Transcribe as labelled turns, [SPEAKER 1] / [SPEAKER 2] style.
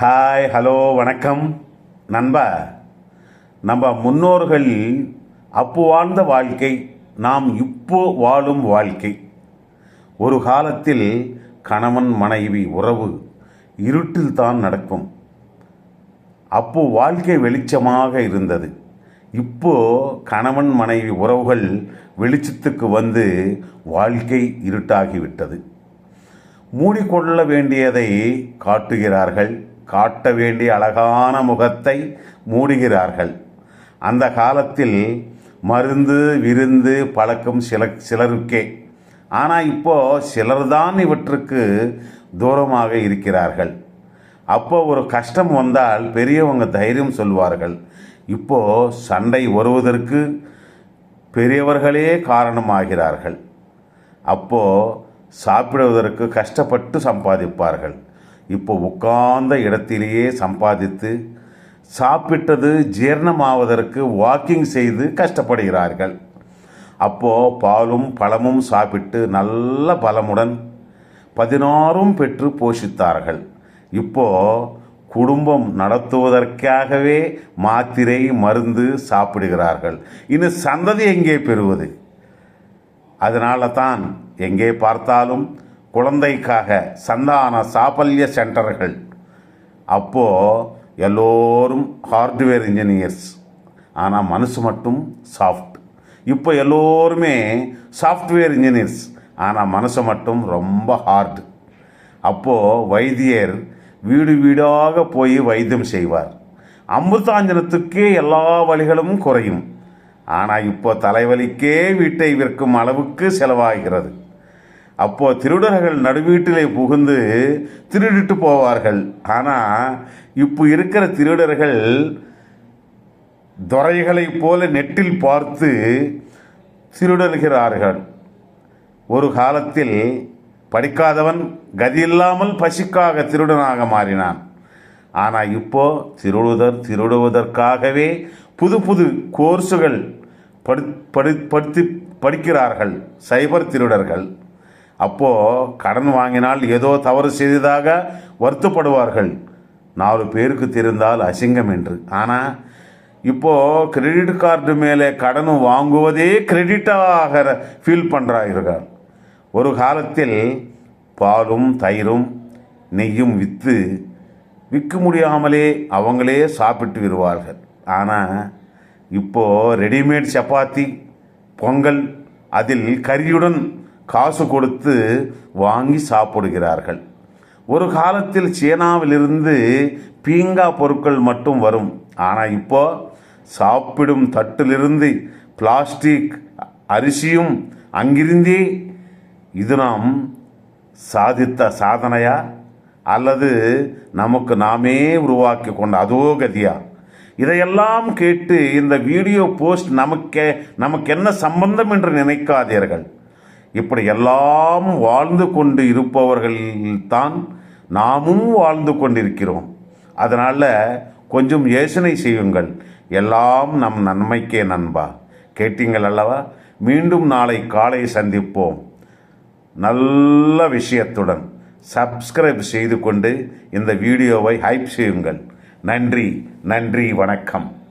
[SPEAKER 1] Hi hello வணக்கம். நண்பா நம்ம முன்னோர்கள் அப்போ வாழ்ந்த வாழ்க்கை நாம் இப்போ வாழும் வாழ்க்கை. ஒரு காலத்தில் கணவன் மனைவி உறவு இருட்டில் தான் நடக்கும். அப்போ வாழ்க்கை வெளிச்சமாக இருந்தது. இப்போ கணவன் மனைவி உறவுகள் வெளிச்சத்துக்கு வந்து வாழ்க்கை இருட்டாகிவிட்டது. மூடிக்கொள்ள வேண்டியதை காட்டுகிறார்கள். காட்ட வேண்டிய அழகான முகத்தை மூடுகிறார்கள். அந்த காலத்தில் மருந்து விருந்து பழக்கம் சில சிலருக்கே. ஆனால் இப்போ சிலர்தான் இவற்றுக்கு தூரமாக இருக்கிறார்கள். அப்போ ஒரு கஷ்டம் வந்தால் பெரியவங்க தைரியம் சொல்வார்கள். இப்போ சண்டை வருவதற்கு பெரியவர்களே காரணமாகிறார்கள். அப்போ சாப்பிடுவதற்கு கஷ்டப்பட்டு சம்பாதிப்பார்கள். இப்போ உட்கார்ந்த இடத்திலேயே சம்பாதித்து சாப்பிட்டது ஜீரணமாவதற்கு வாக்கிங் செய்து கஷ்டப்படுகிறார்கள். அப்போ பாலும் பழமும் சாப்பிட்டு நல்ல பலமுடன் பதினாறும் பெற்று போஷித்தார்கள். இப்போது குடும்பம் நடத்துவதற்காகவே மாத்திரை மருந்து சாப்பிடுகிறார்கள். இன்னும் சந்ததி எங்கே பெறுவது? அதனால தான் எங்கே பார்த்தாலும் குழந்தைக்காக சந்தான சாபல்ய சென்டர்கள். அப்போ எல்லோரும் ஹார்ட்வேர் இன்ஜினியர்ஸ். ஆனால் மனசு மட்டும் சாஃப்ட். இப்போ எல்லோருமே சாஃப்ட்வேர் இன்ஜினியர்ஸ். ஆனால் மனசு மட்டும் ரொம்ப ஹார்ட். அப்போது வைத்தியர் வீடு வீடாக போய் வைத்தியம் செய்வார். அமிர்தாஞ்சனத்துக்கே எல்லா வழிகளும் குறையும். ஆனால் இப்போ தலைவலிக்கே வீட்டை விற்கும் அளவுக்கு செலவாகிறது. அப்போ திருடர்கள் நடுவீட்டிலே புகுந்து திருடிட்டு போவார்கள். ஆனால் இப்போ இருக்கிற திருடர்கள் துறைகளைப் போல நெட்டில் பார்த்து திருடல்கிறார்கள். ஒரு காலத்தில் படிக்காதவன் கதியில்லாமல் பசிக்காக திருடனாக மாறினான். ஆனால் இப்போ திருடுதர் திருடுவதற்காகவே புது புது கோர்ஸுகள் படு படி படுத்தி படிக்கிறார்கள். சைபர் திருடர்கள். அப்போது கடன் வாங்கினால் ஏதோ தவறு செய்ததாக வருத்தப்படுவார்கள். நாலு பேருக்கு தெரிந்தால் அசிங்கம் என்று. ஆனால் இப்போது கிரெடிட் கார்டு மேலே கடன் வாங்குவதே கிரெடிட்டாக ஃபீல் பண்ணுறார்கள் ஒரு காலத்தில் பாலும் தயிரும் நெய்யும் விற்று விற்க முடியாமலே அவங்களே சாப்பிட்டு விடுவார்கள். ஆனால் இப்போது ரெடிமேட் சப்பாத்தி பொங்கல் அதில் கறியுடன் காசு கொடுத்து வாங்கி சாப்பிடுகிறார்கள். ஒரு காலத்தில் சீனாவிலிருந்து பீங்கா பொருட்கள் மட்டும் வரும். ஆனால் இப்போ சாப்பிடும் தட்டிலிருந்து பிளாஸ்டிக் அரிசியும் அங்கிருந்தே இது நாம் சாதித்த சாதனையா? அல்லது நமக்கு நாமே உருவாக்கி கொண்ட அதோ கதியா? இதையெல்லாம் கேட்டு இந்த வீடியோ போஸ்ட் நமக்கே நமக்கு என்ன சம்பந்தம் என்று நினைக்காதீர்கள். இப்படி எல்லாம் வாழ்ந்து கொண்டு இருப்பவர்கள்தான் நாமும் வாழ்ந்து கொண்டிருக்கிறோம். அதனால் கொஞ்சம் யோசனை செய்யுங்கள். எல்லாம் நம் நன்மைக்கே நண்பா. கேட்டீங்கள் அல்லவா? மீண்டும் நாளை காலை சந்திப்போம். நல்ல விஷயத்துடன் சப்ஸ்கிரைப் செய்து கொண்டு இந்த வீடியோவை ஹைப் செய்யுங்கள். நன்றி நன்றி வணக்கம்.